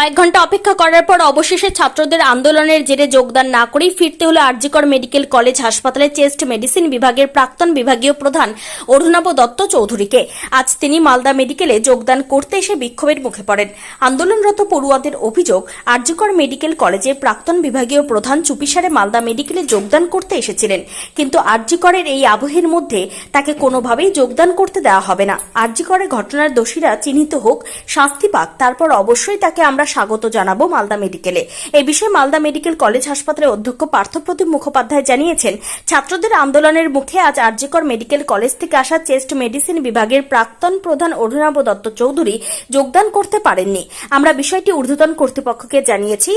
কয়েক ঘণ্টা অপেক্ষা করার পর অবশেষে ছাত্রদের আন্দোলনের জেরে যোগদান না করেই ফিরতে হলো আরজিকর মেডিকেল কলেজ হাসপাতালে চেস্ট মেডিসিন বিভাগের প্রাক্তন বিভাগীয় প্রধান অরুণাব দত্ত চৌধুরীকে। আজ তিনি মালদা মেডিকেলে যোগদান করতে এসে বিক্ষোভের মুখে পড়েন। আন্দোলনরত পড়ুয়াদের অভিযোগ, আরজিকর মেডিকেল কলেজের প্রাক্তন বিভাগীয় প্রধান চুপিসারে মালদা মেডিকেলে যোগদান করতে এসেছিলেন। কিন্তু আরজিকরের এই আবহের মধ্যে তাকে কোনোভাবেই যোগদান করতে দেওয়া হবে না। আরজিকরের ঘটনার দোষীরা চিহ্নিত হোক, শাস্তি পাক, তারপর অবশ্যই তাকে আমরা স্বাগত জানাব মালদা মেডিকেলে। এই বিষয়ে মালদা মেডিকেল কলেজ হাসপাতালের অধ্যক্ষ পার্থপ্রতিম মুখোপাধ্যায় জানিয়েছেন ছাত্রদের আন্দোলনের মুখে আজ আরজিকর মেডিকেল কলেজ থেকে আসা চেস্ট মেডিসিন বিভাগের প্রাক্তন প্রধান অরুণাভ দত্ত চৌধুরী যোগদান করতে পারেননি। আমরা বিষয়টি ঊর্ধ্বতন কর্তৃপক্ষকে জানিয়েছি।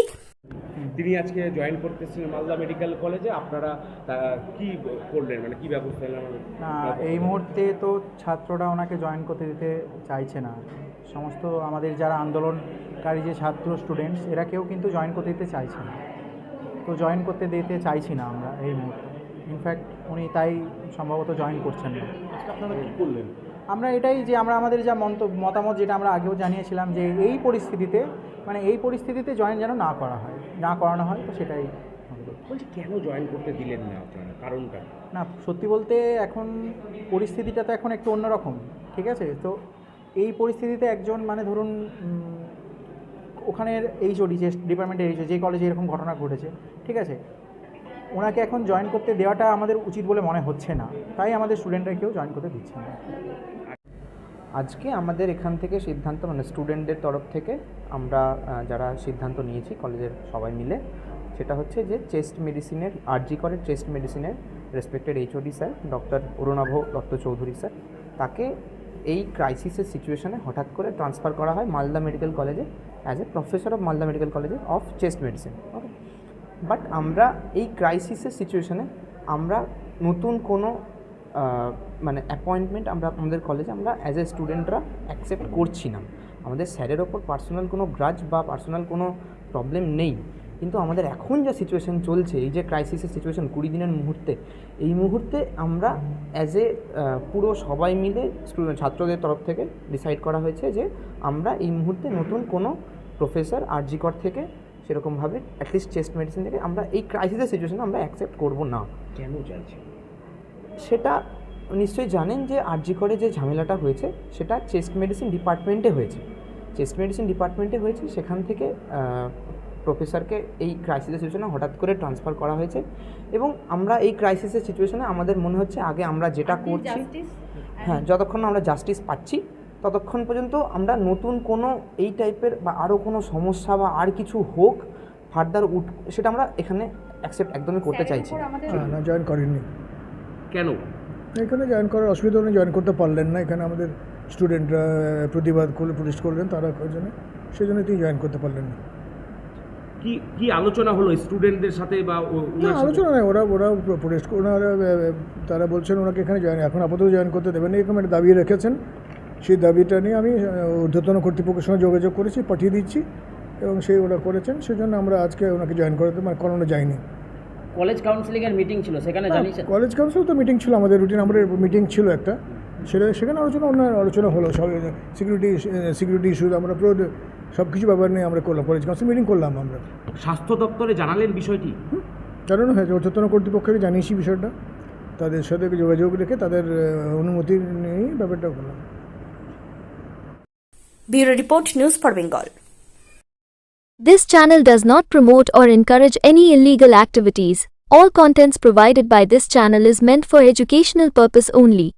তিনি আজকে জয়েন করতেছিলেন মালদা মেডিকেল কলেজে। আপনারা কি করলেন? মানে কি ব্যবস্থা নিলেন? এই মুহূর্তে তো ছাত্ররা ওনাকে জয়েন করতে দিতে চাইছে না। সমস্ত আমাদের যারা আন্দোলনকারী যে ছাত্র স্টুডেন্টস এরা কেউ কিন্তু জয়েন করতে দিতে চাইছে না। তো জয়েন করতে দিতে চাইছি না আমরা এই মুহূর্তে। ইনফ্যাক্ট উনি তাই সম্ভবত জয়েন করছেন না। আপনারা কি করলেন? আমরা এটাই যে আমরা আমাদের যা মন্তব্য মতামত যেটা আমরা আগেও জানিয়েছিলাম যে এই পরিস্থিতিতে মানে এই পরিস্থিতিতে জয়েন যেন না করা হয় না করানো হয় তো সেটাই। বলছি কেন জয়েন করতে দিলেন না আপনারা? কারণটা? না সত্যি বলতে এখন পরিস্থিতিটা তো এখন একটু অন্যরকম ঠিক আছে? তো এই পরিস্থিতিতে একজন মানে ধরুন ওখানের এইচওডি, যে ডিপার্টমেন্টের এইচও যে কলেজে এরকম ঘটনা ঘটেছে, ঠিক আছে? ওনাকে এখন জয়েন করতে দেওয়াটা আমাদের উচিত বলে মনে হচ্ছে না। তাই আমাদের স্টুডেন্টরা কেউ জয়েন করতে দিচ্ছে না। আজকে আমাদের এখান থেকে সিদ্ধান্ত মানে স্টুডেন্টদের তরফ থেকে আমরা যারা সিদ্ধান্ত নিয়েছি কলেজের সবাই মিলে, সেটা হচ্ছে যে চেস্ট মেডিসিনের আরজি করে চেস্ট মেডিসিনের respected HOD sir doctor Arunava Dutta Chowdhury sir, তাকে এই ক্রাইসিসের সিচুয়েশনে হঠাৎ করে ট্রান্সফার করা হয় মালদা মেডিকেল কলেজে as a professor of Malda medical কলেজে of chest medicine okay but আমরা এই ক্রাইসিসের সিচুয়েশনে আমরা নতুন কোনো মানে অ্যাপয়েন্টমেন্ট আমরা আমাদের কলেজে আমরা অ্যাজ এ স্টুডেন্টরা অ্যাকসেপ্ট করছি না। আমাদের স্যারের ওপর পার্সোনাল কোনো গ্রাজ বা পার্সোনাল কোনো প্রবলেম নেই। কিন্তু আমাদের এখন যা সিচুয়েশন চলছে এই যে ক্রাইসিসের সিচুয়েশন কুড়ি দিনের মুহূর্তে এই মুহূর্তে আমরা অ্যাজ এ পুরো সবাই মিলে স্টুডেন্ট ছাত্রদের তরফ থেকে ডিসাইড করা হয়েছে যে আমরা এই মুহূর্তে নতুন কোনো প্রফেসর আরজিকর থেকে সেরকমভাবে অ্যাটলিস্ট চেস্ট মেডিসিন থেকে আমরা এই ক্রাইসিসের সিচুয়েশনে আমরা অ্যাকসেপ্ট করব না। কেন চাইছেন? সেটা নিশ্চয়ই জানেন যে আরজি করে যে ঝামেলাটা হয়েছে সেটা চেস্ট মেডিসিন ডিপার্টমেন্টে হয়েছে। চেস্ট মেডিসিন ডিপার্টমেন্টে হয়েছে সেখান থেকে প্রফেসরকে এই ক্রাইসিসের সিচুয়েশনে হঠাৎ করে ট্রান্সফার করা হয়েছে এবং আমরা এই ক্রাইসিসের সিচুয়েশনে আমাদের মনে হচ্ছে আগে আমরা যেটা করছি হ্যাঁ যতক্ষণ না আমরা জাস্টিস পাচ্ছি ততক্ষণ পর্যন্ত আমরা নতুন কোনো এই টাইপের বা আরও কোনো সমস্যা বা আর কিছু হোক ফার্দার উঠ সেটা আমরা এখানে অ্যাকসেপ্ট একদমই করতে চাইছি না। না না জয়েন করেননি। কেন? এখানে জয়েন করার অসুবিধা উনি জয়েন করতে পারলেন না। এখানে আমাদের স্টুডেন্টরা প্রতিবাদ করলে প্রতিষ্ঠা করলেন তারা জন্য সেই জন্য তিনি জয়েন করতে পারলেন না। কি কি আলোচনা হলো স্টুডেন্টদের সাথে বা ও- না আলোচনা নেই ওরা ওরা প্রোটেস্ট ওনারা তারা বলছেন ওনাকে এখানে জয়েন এখন আপাতত জয়েন করতে দেবেন না এরকম একটা দাবি রেখেছেন। সেই দাবিটা নিয়ে আমি ঊর্ধ্বতন কর্তৃপক্ষের সঙ্গে যোগাযোগ করেছি পাঠিয়ে দিচ্ছি এবং সেই ওরা করেছেন সেজন্য আমরা আজকে ওনাকে জয়েন করাতে মানে করানো যায়নি। কলেজ কাউন্সিলিং এর মিটিং ছিল সেখানে জানিয়েছেন? কলেজ কাউন্সিল তো মিটিং ছিল আমাদের রুটিন আমাদের মিটিং ছিল একটা। সেটা সেখানে আলোচনা অন্য আলোচনা হলো সব সিকিউরিটি সিকিউরিটি ইস্যু আমরা পুরো সব কিছু ব্যাপার নিয়ে আমরা করলাম কলেজ কাউন্সিল মিটিং করলাম আমরা। স্বাস্থ্য দপ্তরে জানালেন বিষয়টি? জানানো হয়েছে ঊর্ধ্বতন কর্তৃপক্ষকে জানিয়েছি বিষয়টা। তাদের সাথে যোগাযোগ রেখে তাদের অনুমতি নিয়েই ব্যাপারটা করলাম। Bureau report news for Bengal. This channel does not promote or encourage any illegal activities. All contents provided by this channel is meant for educational purpose only.